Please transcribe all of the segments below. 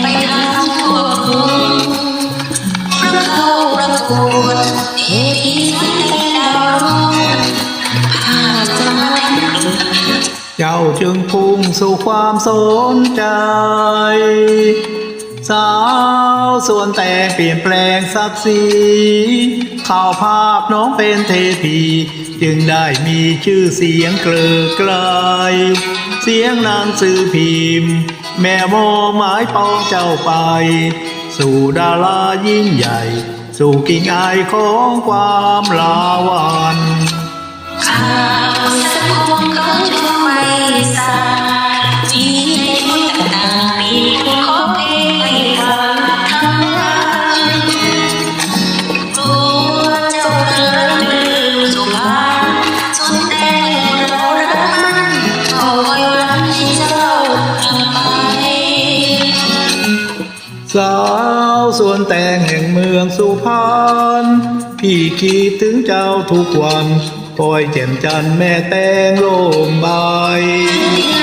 ไปทั้งทั่วกรุงประเขาประกวดเทพีสวนแต่ดาวรุ่งภาพจำเจ้าจึงพุ่งสู่ความสนใจ สาวส่วนแต่งเปลี่ยนแปลงศักดิ์ศรีข่าวภาพน้องเป็นเทพีจึงได้มีชื่อเสียงเกลือไกล เสียงนางสื่อพิมพ์ แม่โมหมายปองเจ้าไป สู่ดารายิ่งใหญ่ สู่กิ่งอายของความลาวัน สาวส่วนแต่งแห่งเมืองสุพรรณพี่คิดถึงเจ้าทุกวันคอยแจ่มจันแม่แตงโลมใบไ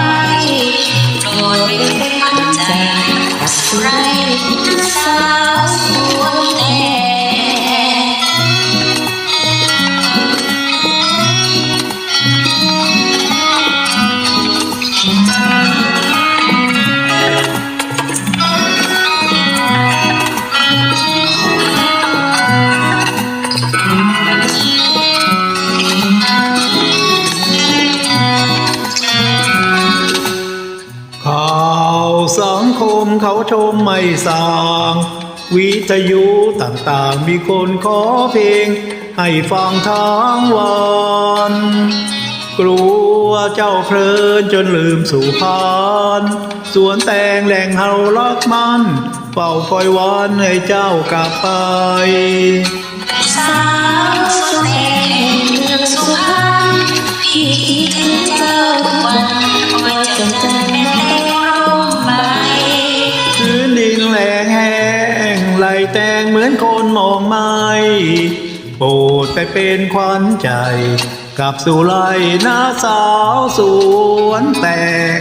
รดเป็นพันใจสุไรสา เขาชมไม่สาง วิทยุต่างๆ มีคนขอเพลง ให้ฟังทั้งวันกลัวเจ้าเพลินจนลืมสุพรรณสวนแตงแหล่งเฮารักมันเฝ้าคอยวันให้เจ้ากลับไปสาวสวนแต่เมืองสุพรรณพี่คิดถึงเจ้าวันคอยจดจำแม่ แตงเหมือนคนมองไม่โปรดไปเป็นขวัญใจ กับสุไลนาสาวสวนแตง